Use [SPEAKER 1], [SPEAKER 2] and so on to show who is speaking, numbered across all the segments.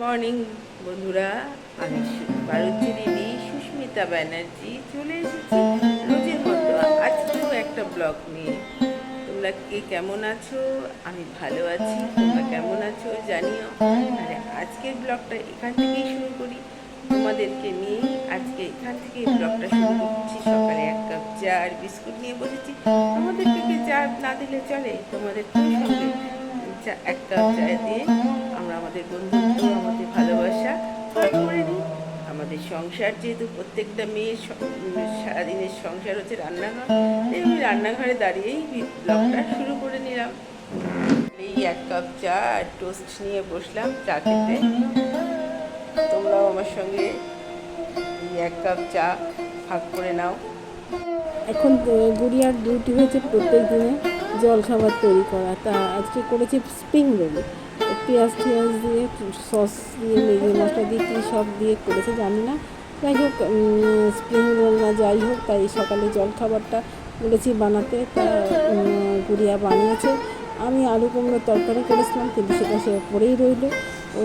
[SPEAKER 1] Morning বন্ধুরা। আমি বারুচি দিদি সুস্মিতা ব্যানার্জি। চলে এসেছি রোজের মতো। আজকেও একটা ব্লগ নিয়ে। তোমরা কে কেমন আছো? আমি ভালো আছি। তোমরা কেমন আছো জানিও। আরে, আজকের ব্লগটা এখান থেকেই শুরু করি। তোমাদেরকে নিয়ে আজকে এখান থেকে ব্লগটা শুরু করছি। সকালে এক কাপ চা আর বিস্কুট নিয়ে বসেছি। তোমাদেরকে কি চা না দিলে চলে। তোমাদের সঙ্গে চা, এক কাপ চা দিয়ে আমরা আমাদের বন্ধুত্ব আমাদের ভালোবাসা ভাগ করে নিই আমাদের সংসার যেহেতু প্রত্যেকটা মেয়ের সারাদিনের সংসার হচ্ছে রান্নাঘর তাই আমি রান্নাঘরে দাঁড়িয়েই ব্লগটা শুরু করে নিলাম। এই এক কাপ চা আর টোস্ট নিয়ে বসলাম চা খেতে। তোমরাও আমার সঙ্গে এই এক কাপ চা ভাগ করে নাও।
[SPEAKER 2] এখন গুড়িয়ার ডিউটি হয়েছে প্রত্যেক দিনে জল খাবার তৈরি করা। তা আজকে করেছে স্প্রিং রোল। পেঁয়াজ টিয়াজ দিয়ে, সস দিয়ে লেগে মশলা দিয়ে, কী সব দিয়ে করেছে জানি না। যাই হোক স্প্রিং রোল না যাই হোক, তাই সকালে জল খাবারটা বলেছি বানাতে, তা গুড়িয়া বানিয়েছে। আমি আলু কুমড়ো তরকারি করেছিলাম, কিন্তু সেটা সে পরেই রইল। ও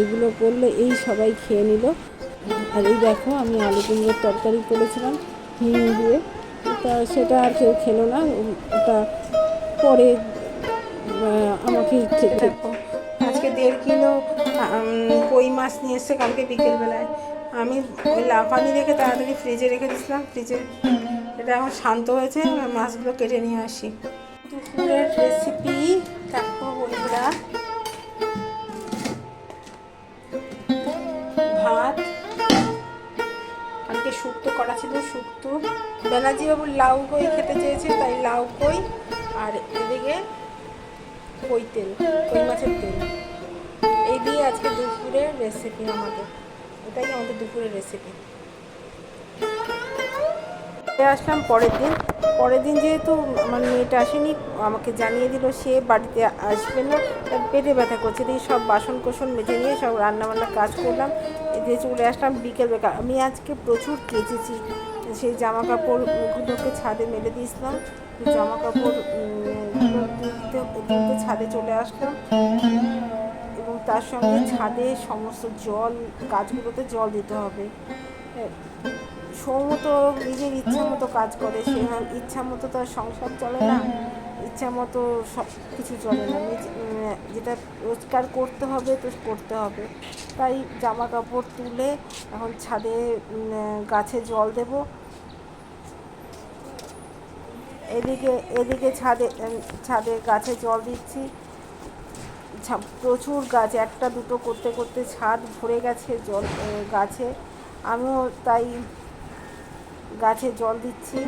[SPEAKER 2] এগুলো করলে এই সবাই খেয়ে নিল। আর এই দেখো, আমি আলু কুমড়োর তরকারি করেছিলাম, হিং দিয়ে। তা সেটা আর কেউ খেলো না ওটা পরে খেতে
[SPEAKER 3] আজকে দেড় কিলো কই মাছ নিয়ে এসছে কালকে বিকেলবেলায়। আমি ওই লাফানি রেখে তাড়াতাড়ি ফ্রিজে রেখে দিয়েছিলাম। ফ্রিজে এটা এখন শান্ত হয়েছে মাছগুলো কেটে নিয়ে আসি। দুপুরের রেসিপি দেখো বন্ধুরা। ভাত, কালকে শুক্তো করা ছিল শুক্তো। ব্যানার্জি বাবু লাউ কই খেতে চেয়েছে, তাই লাউ কই। আর এদিকে কই তেল? কই মাছের তেল? এই দিয়ে আজকে দুপুরের রেসিপি আমাদের এটাই আমাদের দুপুরের রেসিপি আসলাম পরের দিন। পরের দিন যেহেতু আমার মেয়েটা আসেনি, আমাকে জানিয়ে দিল সে বাড়িতে আসবে না। পেটে ব্যথা করছে, দিয়ে সব বাসন কোসন মেজে নিয়ে সব রান্নাবান্না কাজ করলাম। দিয়ে চলে আসলাম বিকেল বেকার আমি আজকে প্রচুর কেচেছি। সেই জামা কাপড়গুলোকে ছাদে মেলে দিয়েছিলাম। জামা কাপড় দিতে দিতে ছাদে চলে আসলাম। এবং তার সঙ্গে ছাদে সমস্ত জল, গাছগুলোতে জল দিতে হবে। সৌম তো নিজের ইচ্ছা মতো কাজ করে, সে ইচ্ছা মতো তার সংসার চলে না। ইচ্ছা মতো সব কিছু চলে না। যেটা রোজগার করতে হবে, তো করতে হবে। তাই জামা কাপড় তুলে এখন ছাদে গাছে জল দেবো। এদিকে এদিকে ছাদে ছাদে গাছে জল দিচ্ছি। প্রচুর গাছ একটা দুটো করতে করতে ছাদ ভরে গেছে জল গাছে। আমিও তাই গাছে জল দিচ্ছি।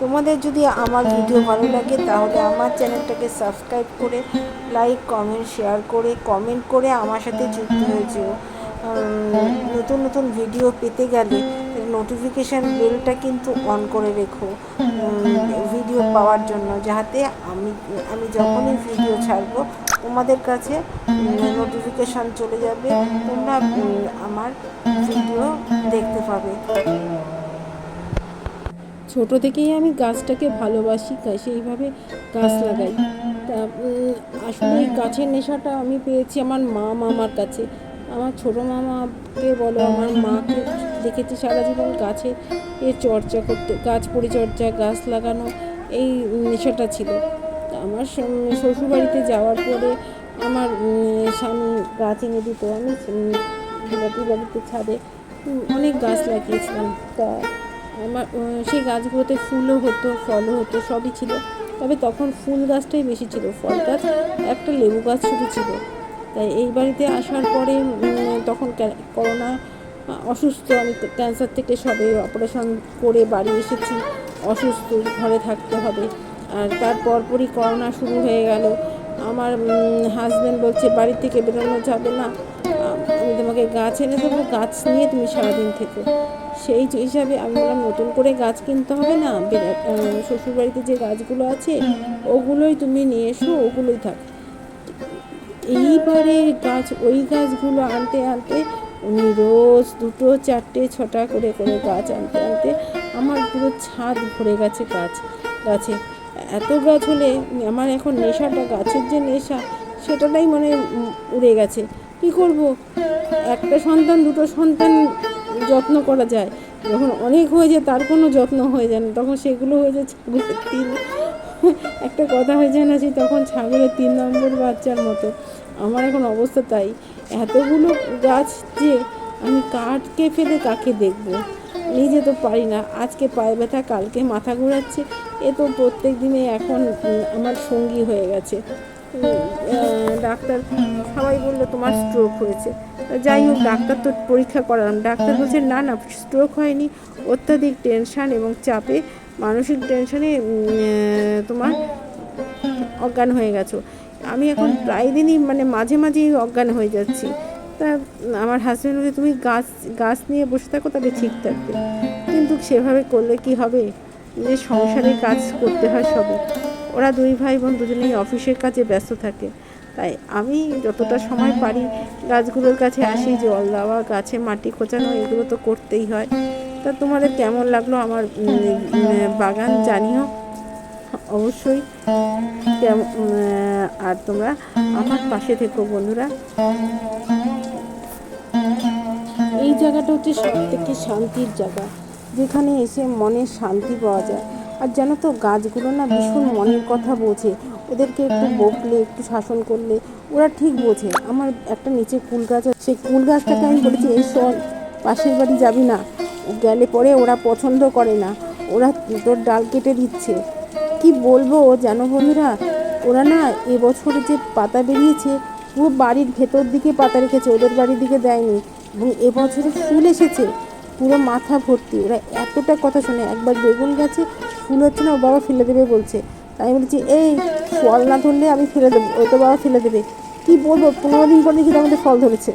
[SPEAKER 3] তোমাদের যদি আমার ভিডিও ভালো লাগে তাহলে আমার চ্যানেলটাকে সাবস্ক্রাইব করে লাইক কমেন্ট শেয়ার করে কমেন্ট করে আমার সাথে যুক্ত হয়ে উম, নতুন নতুন ভিডিও পেতে গেলে নোটিফিকেশান বেলটা কিন্তু অন করে রেখো ভিডিও পাওয়ার জন্য যাতে আমি আমি যখনই ভিডিও ছাড়বো, তোমাদের কাছে নোটিফিকেশান চলে যাবে, তোমরা আমার ভিডিও দেখতে পাবে।
[SPEAKER 2] ছোট থেকেই আমি গাছটাকে ভালোবাসি সেইভাবে গাছ লাগাই। তা আসলে এই গাছের নেশাটা আমি পেয়েছি আমার মা মামার কাছে। আমার ছোটো মামাকে বলো, আমার মাকে দেখেছি সারা জীবন গাছে চর্চা করতে গাছ পরিচর্যা গাছ লাগানো এই নেশাটা ছিল। আমার শ্বশুরবাড়িতে যাওয়ার পরে আমার স্বামী গাছ এনে দিত আমি উম, বাড়িতে ছাদে অনেক গাছ লাগিয়েছিলাম। তা আমার সেই গাছগুলোতে ফুলও হতো ফলও হতো সবই ছিল। তবে তখন ফুল গাছটাই বেশি ছিল ফল গাছ একটা লেবু গাছ শুধু ছিল। তাই এই বাড়িতে আসার পরে তখন করোনা অসুস্থ, আমি ক্যান্সার থেকে সবে অপারেশন করে বাড়ি এসেছি। অসুস্থ, ঘরে থাকতে হবে। আর তার পরপরই করোনা শুরু হয়ে গেল। আমার হাজব্যান্ড বলছে, বাড়ি থেকে বেরোনো যাবে না। আমি তোমাকে গাছ এনে দেবো, গাছ নিয়ে তুমি সারাদিন থেকো। সেই হিসাবে আমি বললাম, নতুন করে গাছ কিনতে হবে না? শ্বশুরবাড়িতে যে গাছগুলো আছে, ওগুলোই তুমি নিয়ে এসো, ওগুলোই থাক। এইবারে গাছ, ওই গাছগুলো আনতে আনতে উনি রোজ দুটো, চারটে, ছটা করে করে গাছ আনতে আনতে আমার পুরো ছাদ ভরে গেছে গাছ, গাছে। এত গাছ হলে আমার এখন নেশাটা, গাছের যে নেশা, সেটাটাই মানে উড়ে গেছে। কি করব? একটা সন্তান, দুটো সন্তান যত্ন করা যায়। যখন অনেক হয়ে যায়, তার কোনো যত্ন হয়ে যায় না। তখন সেগুলো হয়ে যায় ছাগলের তিন একটা কথা হয়ে যায় না সেই তখন ছাগলের তিন নম্বর বাচ্চার মতো। আমার এখন অবস্থা তাই। এতগুলো গাছ যে আমি কাঠকে ফেলে কাকে দেখব? নিজে তো পারি না। আজকে পায়ে ব্যথা, কালকে মাথা ঘোরাচ্ছে। এ তো প্রত্যেক দিনে এখন আমার সঙ্গী হয়ে গেছে। ডাক্তার, সবাই বলল তোমার স্ট্রোক হয়েছে। যাই হোক, ডাক্তার তো পরীক্ষা করালাম। ডাক্তার বলছে, না না স্ট্রোক হয়নি। অত্যাধিক টেনশান এবং চাপে, মানসিক টেনশানে তোমার অজ্ঞান হয়ে গেছো। আমি এখন প্রায় দিনই মানে মাঝে মাঝেই অজ্ঞান হয়ে যাচ্ছি। তা আমার হাজব্যান্ড বলে, তুমি গাছ গাছ নিয়ে বসে থাকো, তাহলে ঠিক থাকবে। কিন্তু সেভাবে করলে কি হবে? যে সংসারে কাজ করতে হয় সবে। ওরা দুই ভাই বোন দুজনেই অফিসের কাজে ব্যস্ত থাকে। তাই আমি যতটা সময় পারি গাছগুলোর কাছে আসি, জল দেওয়া, গাছে মাটি খোঁচানো, এগুলো তো করতেই হয়। তা তোমাদের কেমন লাগল আমার বাগান জানিও। অবশ্যই। আর তোমরা আমার পাশে থেকো বন্ধুরা। এই জায়গাটা হচ্ছে সব থেকে শান্তির জায়গা, যেখানে এসে মনের শান্তি পাওয়া যায়। আর জানো তো, গাছগুলো না ভীষণ মনের কথা বোঝে। ওদেরকে একটু বকলে, একটু শাসন করলে, ওরা ঠিক বোঝে। আমার একটা নিচে কুল গাছ আছে, সেই কুল গাছটাকে আমি বলেছি, এই শোন, পাশের বাড়ি যাবি না। গেলে পরে ওরা পছন্দ করে না। ওরা তোর ডাল কেটে দিচ্ছে। কি বলব জানো বন্ধুরা? ওরা না এবছর যে পাতা বেরিয়েছে, পুরো বাড়ির ভেতর দিকে পাতা রেখেছে, ওদের বাড়ির দিকে দেয়নি। এবং এবছরে ফুল এসেছে, পুরো মাথা ভর্তি। ওরা এতটা কথা শোনে, একবার বেগুন গাছে ফুল হচ্ছে না, ও বাবা ফেলে দেবে বলছে। তাই বলছি, এই, ফল না ধরলে আমি ফেলে দেবো, ওই তো বাবা ফেলে দেবে। কী বলব, পনেরো দিন পর দেখি আমাদের ফল ধরেছে।